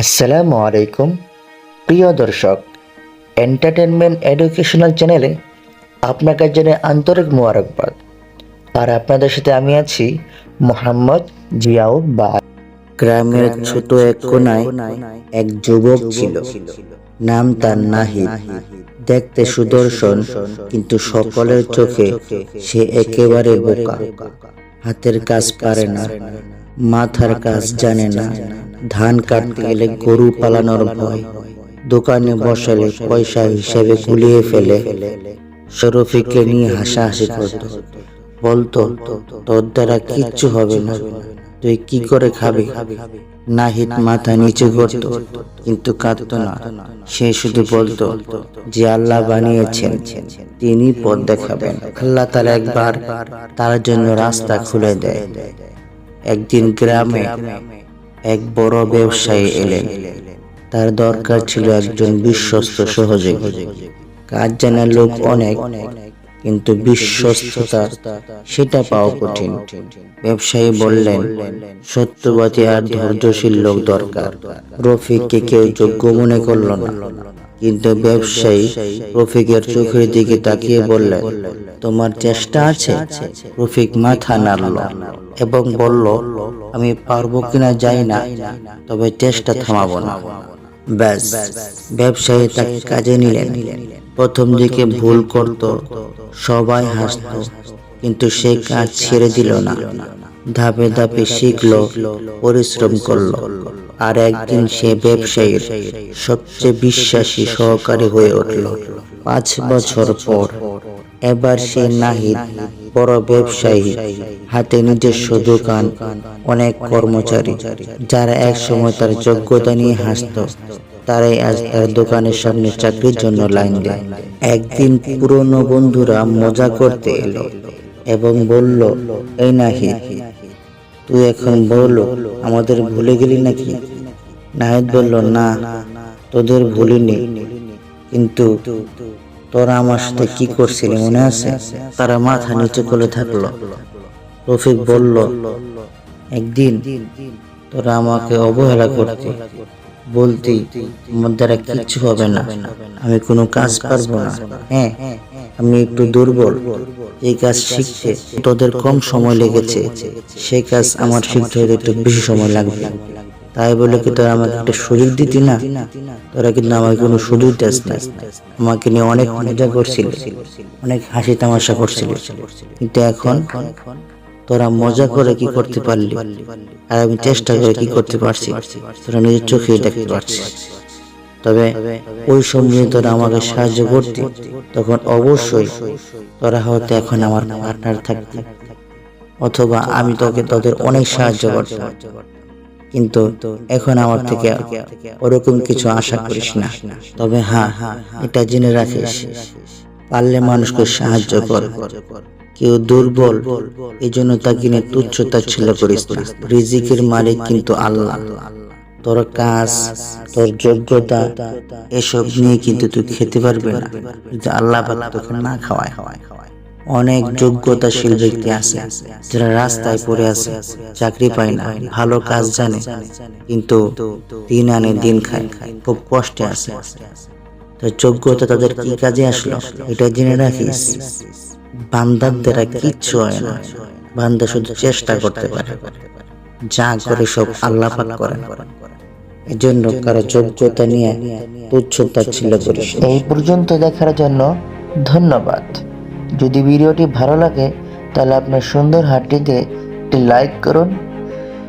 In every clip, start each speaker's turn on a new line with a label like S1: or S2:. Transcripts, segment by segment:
S1: আসসালামু আলাইকুম। প্রিয় দর্শক এন্টারটেনমেন্ট এডুকেশনাল চ্যানেলে আপনাকে জানাই আন্তরিক মোবারকবাদ। আর আপনাদের সাথে আমি আছি মোহাম্মদ জিয়াউ বা গ্রামের ছোট এক কোনায় এক যুবক ছিল। নাম তার নাহিদ। দেখতে সুদর্শন কিন্তু সকলের চোখে সে একেবারে বোকা। হাতের কাজ পারে না, মাথার কাজ জানে না, ধান কাটতে গেলে গরু পালানোর ভয়, দোকানে বসালে পয়সা হিসেবে গুলিয়ে ফেলে। শরফিকে নিয়ে হাসাহাসি করত। বলতো, তোর দ্বারা কিচ্ছু হবে না। তুই কি করে খাবি? নাহিদ মাথা নিচু করত কিন্তু কাঁদতো না। সে শুধু বলতো যে আল্লাহ বানিয়েছেন তিনি পথ দেখাবেন। আল্লাহ তালা একবার তার জন্য রাস্তা খুলে দেয়। একদিন গ্রামে এক বড় ব্যবসায়ী এলেন। তার দরকার ছিল একজন বিশ্বস্ত সহযোগী। কাজ জানার লোক অনেক। কিন্তু বিশ্বস্ততা সেটা পাওয়া কঠিন। ব্যবসায়ী বললেন, সত্যবাদী আর ধৈর্যশীল লোক দরকার। রফিককে কেউ যোগ্য মনে করল না। কিন্তু ব্যবসায়ী রফিকের চোখের দিকে তাকিয়ে বললেন, তোমার চেষ্টা আছে? রফিক মাথা নাড়ল এবং বলল, আমি পারব কিনা যাই না, তবে চেষ্টা থামাবো না। ব্যাস, ব্যবসায়ী তাকে কাজে নিলেন। প্রথম দিকে ভুল করত, সবাই হাসত, কিন্তু সে কাজ ছেড়ে দিল না। ধাপে ধাপে শিখলো, পরিশ্রম করল। আর একদিন সে ব্যবসায়ীর সবচেয়ে বিশ্বাসী সহকারী হয়ে উঠল। পাঁচ বছর পর এবার সে নাহিদ, বড় ব্যবসায়ী, হাতে নিজস্ব দোকান, অনেক কর্মচারী, যারা এক সময় তার যোগ্যতা নিয়ে হাসত। তারাই আজ তার দোকানের সামনে চাকরির জন্য লাইন দেয়। একদিন পুরনো বন্ধুরা মজা করতে এলো এবং বলল, এই নাহিদ, তুই এখন বলল আমাদের ভুলে গেলি নাকি? নাহিদ বলল, না, তোদের ভুলিনি। কিন্তু তোরা আমার সাথে কি করছিলি মনে আছে? তারা মাথা নিচে করে থাকল। রফিক বলল, একদিন তোরা আমাকে অবহেলা করতে বলতি আমার দ্বারা কিচ্ছু হবে না। আমি কোনো কাজ পারব না। হ্যাঁ আমি একটু দুর্বল। এই কাজ শিখতে তোদের কম সময় লেগেছে। সেই কাজ আমার শিখতে হলে একটু বেশি সময় লাগবে। তাই বলে কি তোরা আমাকে একটা সুযোগ দিতি না? তোরা কিন্তু আমাকে কোনো সুযোগ দেস না আমাকে নিয়ে অনেক মজা করছিল। অনেক হাসি তামাশা করছিল। কিন্তু এখন তোরা মজা করে কি করতে পারলি? আর আমি চেষ্টা করে কি করতে পারছি? তোরা নিজের চোখেই দেখতে পারছিস। তবে ওই সময়ে তোরা আমাকে সাহায্য করতি, তখন অবশ্যই তোরা হয়তো এখন আমার পার্টনার থাকতি। অথবা আমি তোকে তোদের অনেক সাহায্য করতাম। কিন্তু এখন আমার থেকে ওরকম কিছু আশা করিস না। তবে হ্যাঁ এটা জেনে রাখিস, পারলে মানুষকে সাহায্য কর। কেউ দুর্বল এই জন্য তাকে নিয়ে তুচ্ছতা ছিল করিস রিজিকের মালিক কিন্তু আল্লাহ। তোর কাজ, তোর যোগ্যতা, এসব নিয়ে কিন্তু তুই খেতে পারবে না। যদি আল্লাহ পাক তোকে না খাওয়ায়। অনেক যোগ্যতাশীল ব্যক্তি আছে যারা রাস্তায় পড়ে আছে, চাকরি পায় না, ভালো কাজ জানে, কিন্তু দিন আনে দিন খায়, খুব কষ্টে আছে। যোগ্যতা তাদের কি কাজে আসলো? এটা জেনে রাখিস। বান্দার দ্বারা কিচ্ছু হয় না। বান্দা শুধু চেষ্টা করতে পারে। যা করে সব আল্লাহ পাক করেন। এজন্য কারও যোগ্যতা নিয়ে তুচ্ছতা ছিল করিস এই পর্যন্ত দেখার জন্য ধন্যবাদ। যদি ভিডিওটি ভালো লাগে, তাহলে আপনার সুন্দর হাতটিতে একটি লাইক করুন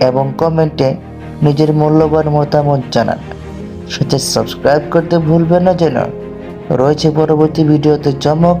S1: এবং কমেন্টে নিজের মূল্যবান মতামত জানান। সাথে সাবস্ক্রাইব করতে ভুলবেন না যেন। রয়েছে পরবর্তী ভিডিওতে চমক।